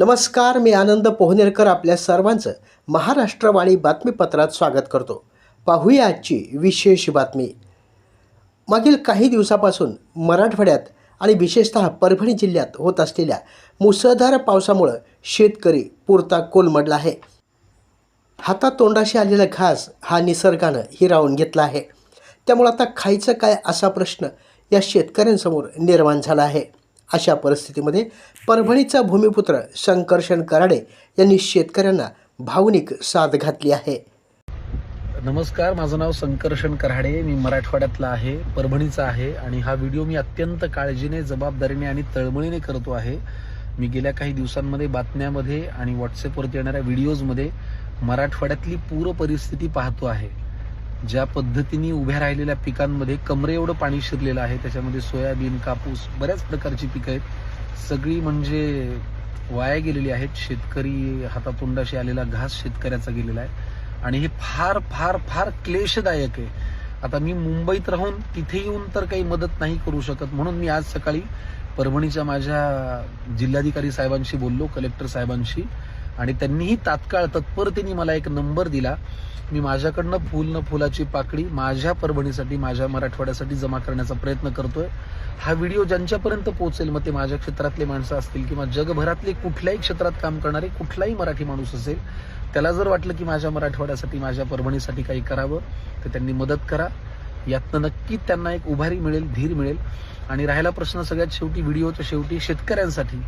नमस्कार मी आनंद पोहनेरकर आपल्या सर्वांचं महाराष्ट्रवाणी बातमीपत्रात स्वागत करतो. पाहूया आजची विशेष बातमी. मागील काही दिवसापासून मराठवाड्यात आणि विशेषतः परभणी जिल्ह्यात होत असलेल्या मुसळधार पावसामुळं शेतकरी पुरता कोलमडला आहे. हातातोंडाशी आलेला घास हा निसर्गानं हिरावून घेतला आहे. त्यामुळे आता खायचं काय असा प्रश्न या शेतकऱ्यांसमोर निर्माण झाला आहे. अशा परिस्थितीमध्ये परभणीचा भूमिपुत्र शंकरशन कराडे यांनी शेतकऱ्यांना भावनिक साथ घातली आहे. नमस्कार माझं नाव संकर्षण कराडे मी मराठवाड्यातला आहे परभणीचा आहे आणि हा व्हिडिओ मी अत्यंत काळजीने जबाबदारीने आणि तळमळीने करतो आहे. मी गेल्या काही दिवसांमध्ये बातम्यामध्ये आणि व्हॉट्सअपवरती येणाऱ्या व्हिडिओजमध्ये मराठवाड्यातली पूर परिस्थिती पाहतो आहे. ज्या पद्धतीने उभ्या राहिलेल्या पिकांमध्ये कमरे एवढं पाणी शिरलेलं आहे त्याच्यामध्ये सोयाबीन कापूस बऱ्याच प्रकारची पिकं आहेत. सगळी म्हणजे वाया गेलेली आहेत. शेतकरी हातातोंडाशी आलेला घास शेतकऱ्याचा गेलेला आहे. आणि हे फार फार फार क्लेशदायक आहे. आता मी मुंबईत राहून तिथे येऊन तर काही मदत नाही करू शकत म्हणून मी आज सकाळी परभणीच्या माझ्या जिल्हाधिकारी साहेबांशी बोललो कलेक्टर साहेबांशी. आणि त्यांनीही तात्काळ तत्परतेने मला एक नंबर दिला. मी माझ्याकडनं फुल न फुलाची पाकळी माझ्या परभणीसाठी माझ्या मराठवाड्यासाठी जमा करण्याचा प्रयत्न करतोय. हा व्हिडिओ ज्यांच्यापर्यंत पोहोचेल मग ते माझ्या क्षेत्रातले माणसं असतील किंवा जगभरातले कुठल्याही क्षेत्रात काम करणारे कुठलाही मराठी माणूस असेल त्याला जर वाटलं की माझ्या मराठवाड्यासाठी माझ्या परभणीसाठी काही करावं तर त्यांनी मदत करा. यातनं नक्की त्यांना एक उभारी मिळेल धीर मिळेल. आणि राहिला प्रश्न सगळ्यात शेवटी व्हिडिओच्या शेवटी शेतकऱ्यांसाठी.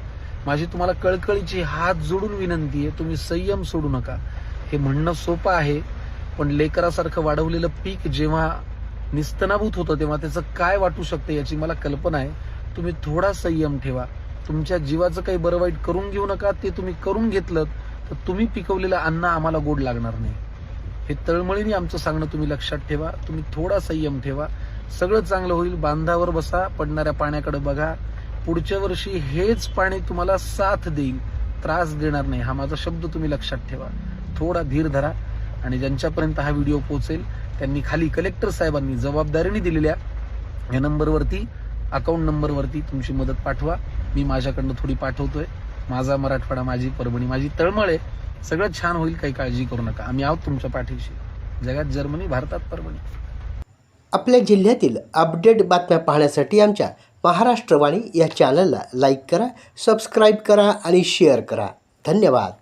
माझी तुम्हाला कळकळीची हात जोडून विनंती आहे तुम्ही संयम सोडू नका. हे म्हणणं सोपं आहे पण लेकरासारखं वाढवलेलं पीक जेव्हा निस्तनाभूत होतं तेव्हा त्याचं काय वाटू शकतं याची मला कल्पना आहे. तुम्ही थोडा संयम ठेवा. तुमच्या जीवाचं काही बरं वाईट करून घेऊ नका ते तुम्ही करून घेतलं तर तुम्ही पिकवलेलं अन्न आम्हाला गोड लागणार नाही. हे तळमळीने आमचं सांगणं तुम्ही लक्षात ठेवा. तुम्ही थोडा संयम ठेवा. सगळं चांगलं होईल. बांधावर बसा पडणाऱ्या पाण्याकडे बघा. पुढच्या वर्षी हेच पाणी तुम्हाला साथ देईल. त्रास देणार नाही. हा माझा शब्द तुम्ही लक्षात ठेवा. थोडा धीर धरा. आणि ज्यांच्यापर्यंत हा व्हिडिओ पोहोचेल त्यांनी खाली कलेक्टर साहेबांनी जबाबदारीने दिलेल्या या नंबरवरती अकाउंट नंबरवरती तुमची मदत पाठवा. मी माझ्याकडनं थोडी पाठवतोय. माझा मराठवाडा माझी परभणी माझी तळमळ आहे. सगळं छान होईल काही काळजी करू नका. आम्ही आहोत तुमच्या पाठीशी. जगात जर्मनी भारतात परभणी. आपल्या जिल्ह्यातील अपडेट बातम्या पाहण्यासाठी आमच्या महाराष्ट्रवाणी या चॅनलला लाईक करा सबस्क्राईब करा आणि शेअर करा. धन्यवाद.